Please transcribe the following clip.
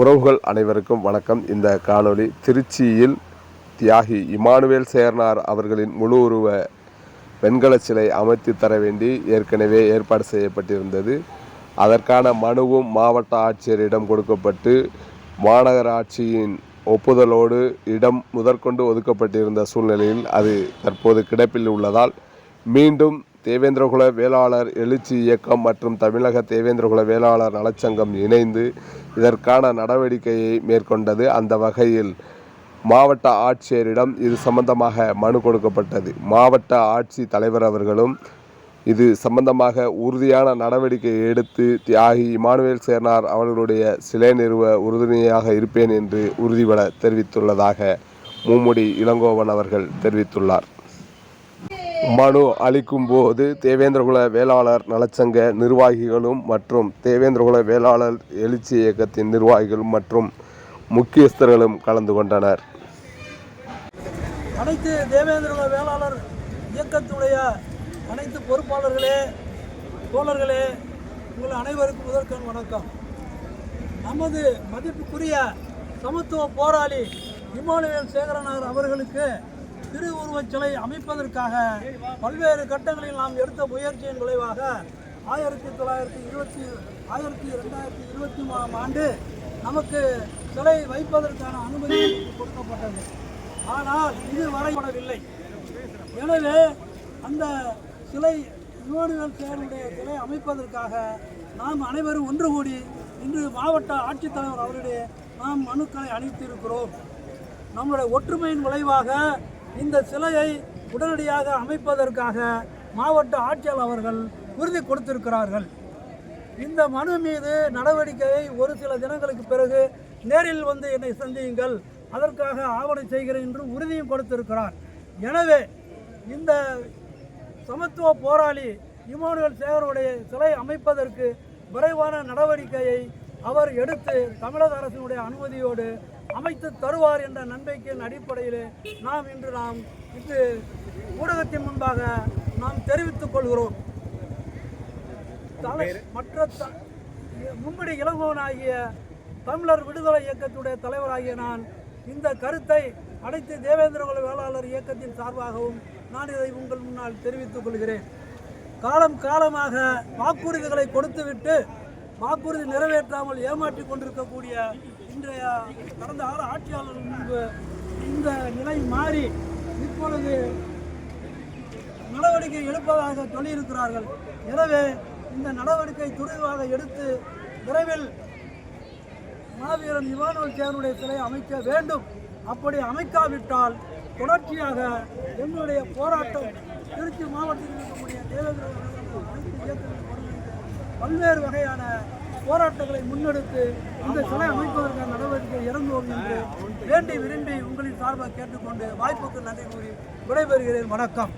உறவுகள் அனைவருக்கும் வணக்கம். இந்த காணொளி திருச்சியில் தியாகி இமானுவேல் சேர்னார் அவர்களின் முழு உருவ வெண்கல சிலை அமைத்து தர வேண்டி ஏற்கனவே ஏற்பாடு செய்யப்பட்டிருந்தது. அதற்கான மனுவும் மாவட்ட ஆட்சியரிடம் கொடுக்கப்பட்டு மாநகராட்சியின் ஒப்புதலோடு இடம் முதற்கொண்டு ஒதுக்கப்பட்டிருந்த சூழ்நிலையில் அது தற்போது கிடப்பில் உள்ளதால் மீண்டும் தேவேந்திரகுல வேளாளர் எழுச்சி இயக்கம் மற்றும் தமிழக தேவேந்திரகுல வேளாளர் நலச்சங்கம் இணைந்து இதற்கான நடவடிக்கையை மேற்கொண்டது அந்த வகையில் மாவட்ட ஆட்சியரிடம் இது சம்பந்தமாக மனு கொடுக்கப்பட்டது. மாவட்ட ஆட்சி தலைவர் அவர்களும் இது சம்பந்தமாக உறுதியான நடவடிக்கை எடுத்து தியாகி இமானுவேல் சேர்னார் அவர்களுடைய சிலை நிறுவ உறுதுணையாக இருப்பேன் என்று உறுதிபட தெரிவித்துள்ளதாக மும்முடி இளங்கோவன் அவர்கள் தெரிவித்துள்ளார். மனு அளிக்கும் போது தேவேந்திரகுல வேளாளர் நலச்சங்க நிர்வாகிகளும் மற்றும் தேவேந்திரகுல வேளாளர் எழுச்சி இயக்கத்தின் நிர்வாகிகளும் மற்றும் முக்கியஸ்தர்களும் கலந்து கொண்டனர். அனைத்து தேவேந்திரகுல வேளாளர் இயக்கத்துடைய அனைத்து பொறுப்பாளர்களே தோழர்களே உங்கள் அனைவருக்கும் முதற்கண் வணக்கம். நமது மதிப்புக்குரிய சமத்துவ போராளி இமானுவேல் சேகரனார் அவர்களுக்கு திருவுருவச் சிலை அமைப்பதற்காக பல்வேறு கட்டங்களில் நாம் எடுத்த முயற்சியின் விளைவாக ஆயிரத்தி தொள்ளாயிரத்தி இருபத்தி ஆயிரத்தி ரெண்டாயிரத்தி இருபத்தி மூணாம் ஆண்டு நமக்கு சிலை வைப்பதற்கான அனுமதி கொடுக்கப்பட்டது. ஆனால் இது வரைபடவில்லை. எனவே அந்த சிலை இமானுவேல் சேருடைய சிலை அமைப்பதற்காக நாம் அனைவரும் ஒன்று கூடி இன்று மாவட்ட ஆட்சித்தலைவர் அவருடைய நாம் மனுக்களை அளித்திருக்கிறோம். நம்முடைய ஒற்றுமையின் விளைவாக இந்த சிலையை உடனடியாக அமைப்பதற்காக மாவட்ட ஆட்சியாளர் அவர்கள் உறுதி கொடுத்திருக்கிறார்கள். இந்த மனு மீது நடவடிக்கையை ஒரு சில தினங்களுக்கு பிறகு நேரில் வந்து என்னை சந்தியுங்கள். அதற்காக ஆவணம் செய்கிறேன் என்று உறுதியும் கொடுத்திருக்கிறார். எனவே இந்த சமத்துவ போராளி இமானுவல் சேகருடைய சிலை அமைப்பதற்கு விரைவான நடவடிக்கையை அவர் எடுத்து தமிழக அரசினுடைய அனுமதியோடு அமைத்து தருவார் என்ற நம்பிக்கையின் அடிப்படையில் நாம் இன்று நாம் இன்று ஊடகத்தின் முன்பாக நாம் தெரிவித்துக் கொள்கிறோம். மற்ற மும்மடி இளங்கோவனாகிய தமிழர் விடுதலை இயக்கத்துடைய தலைவராகிய நான் இந்த கருத்தை அனைத்து தேவேந்திரகுல வேளாளர் இயக்கத்தின் சார்பாகவும் நான் இதை உங்கள் முன்னால் தெரிவித்துக் கொள்கிறேன். காலம் காலமாக வாக்குறுதிகளை கொடுத்துவிட்டு வாக்குறுதி நிறைவேற்றாமல் ஏமாற்றி கொண்டிருக்கக்கூடிய இன்றைய கடந்த ஆறு ஆட்சியாளர் முன்பு இந்த நிலை மாறி இப்பொழுது நடவடிக்கை எடுப்பதாக சொல்லியிருக்கிறார்கள். எனவே இந்த நடவடிக்கை துரிதமாக எடுத்து விரைவில் மாவீரன் இவானுவல் சேருடைய சிலை அமைக்க வேண்டும். அப்படி அமைக்காவிட்டால் தொடர்ச்சியாக என்னுடைய போராட்டம் திருச்சி மாவட்டத்தில் இருக்கக்கூடிய தேவேந்திர அனைத்து இயக்கங்கள் பல்வேறு வகையான போராட்டங்களை முன்னெடுத்து இந்த சிலை அமைப்பதற்கான நடவடிக்கை இறங்குவோம் என்று வேண்டி விரும்பி உங்களின் சார்பாக கேட்டுக்கொண்டு வாய்ப்புக்கு நன்றி கூறி விடைபெறுகிறேன். வணக்கம்.